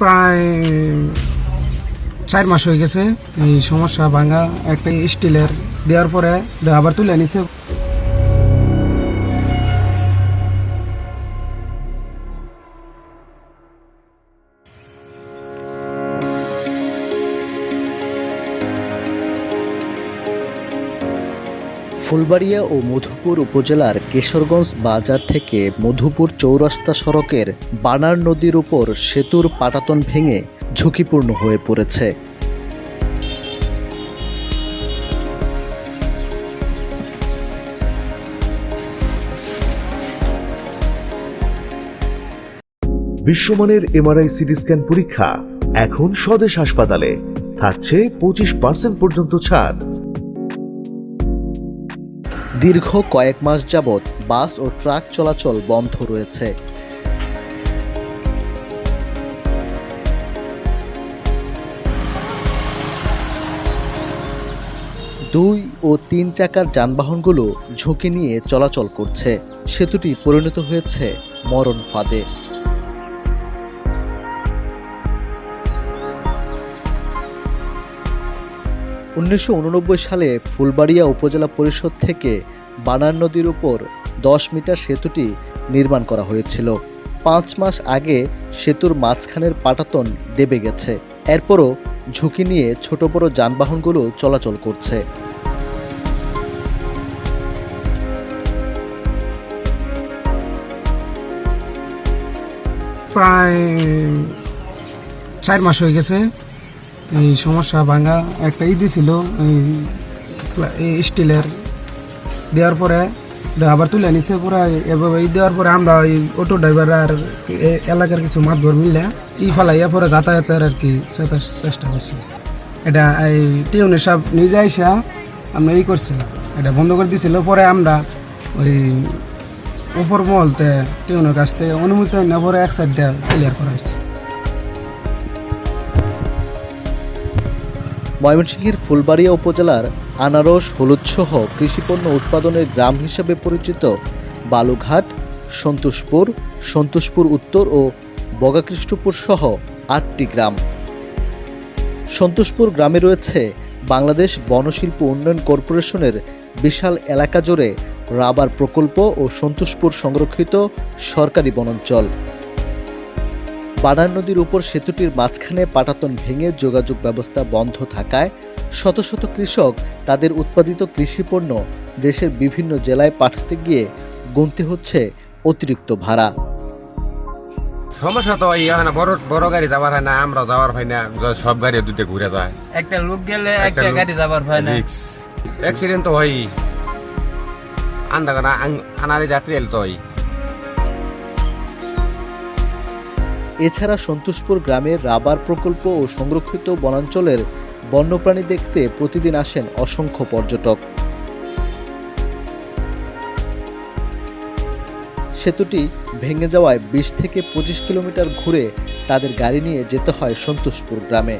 প্রায় চার মাস হয়ে গেছে, এই সমস্যা ভাঙা, একটা স্টিলের দেওয়ার পরে আবার তুলে নিছে। ফুলবাড়িয়া ও মধুপুর উপজেলার কেশরগঞ্জ বাজার থেকে মধুপুর চৌরাস্তা সড়কের বানার নদীর উপর সেতুর পাটাতন ভেঙে ঝুঁকিপূর্ণ হয়ে পড়েছে। বিশ্বমানের এমআরআই সিটি স্ক্যান পরীক্ষা এখন স্বদেশ হাসপাতালে। থাকছে পঁচিশ পার্সেন্ট পর্যন্ত ছাড়। দীর্ঘ কয়েক মাস যাবৎ বাস ও ট্রাক চলাচল বন্ধ রয়েছে। দুই ও তিন চাকার যানবাহনগুলো ঝুঁকি নিয়ে চলাচল করছে। সেতুটি পরিণত হয়েছে মরণ ফাঁদে। উনিশশো উননব্বই সালে ফুলবাড়িয়া উপজেলা পরিষদ থেকে বানার নদীর উপর দশ মিটার সেতুটি নির্মাণ করা হয়েছিল। পাঁচ মাস আগে সেতুর মাঝখানের পাটাতন দেবে গেছে। এরপরও ঝুঁকি নিয়ে ছোট বড় যানবাহনগুলো চলাচল করছে। প্রায় চার মাস হয়ে গেছে। এই সমস্যা ভাঙা একটা ই দিছিল এই স্টিলের। দেওয়ার পরে আবার তুলে নিছে, পুরা এভাবে ই দেওয়ার পরে আমরা ওই অটো ড্রাইভার আর এলাকার কিছু মাছ মাতবর মিললে ই ফালাইয়া পরে যাতায়াতের আর কি চেষ্টা- করছি। এটা এই টিউনের সব নিজে আইসা আমরা ই করছি এটা বন্ধ করে দিছিল। পরে আমরা ওই উপর মহলতে টিউনের কাছ থেকে অনুমতি না পরে এক সাইড দিয়ে ক্লিয়ার করা হয়েছে। ময়মনসিংহের ফুলবাড়িয়া উপজেলার আনারস, হলুদসহ কৃষিপণ্য উৎপাদনের গ্রাম হিসেবে পরিচিত বালুঘাট, সন্তোষপুর সন্তোষপুর উত্তর ও বগাকৃষ্ণপুর সহ আটটি গ্রাম। সন্তোষপুর গ্রামে রয়েছে বাংলাদেশ বনশিল্প উন্নয়ন কর্পোরেশনের বিশাল এলাকা জুড়ে রাবার প্রকল্প ও সন্তোষপুর সংরক্ষিত সরকারি বনাঞ্চল। বানার নদীর উপর সেতুটির মাঝখানে পাটাতন ভেঙে যোগাযোগ ব্যবস্থা বন্ধ থাকায় শত শত কৃষক তাদের উৎপাদিত কৃষিপণ্য দেশের বিভিন্ন জেলায় পাঠাতে গিয়ে গুনতে হচ্ছে অতিরিক্ত ভাড়া। সমস্যা তো এই বড় বড় গাড়ি যাবার হয় না আমরা যাওয়ার হয় না সব গাড়ি দুটো ঘুরে যায়। একটা লোক গেলে একটা গাড়ি যাবার হয় না। অ্যাক্সিডেন্ট তো হয় আন্দা কানা আনারে যাত্রী এল তো হয় এছাড়া সন্তোষপুর গ্রামের রাবার প্রকল্প ও সংরক্ষিত বনাঞ্চলের বন্যপ্রাণী দেখতে প্রতিদিন আসেন অসংখ্য পর্যটক। সেতুটি ভেঙে যাওয়ায় বিশ থেকে পঁচিশ কিলোমিটার ঘুরে তাদের গাড়ি নিয়ে যেতে হয় সন্তোষপুর গ্রামে।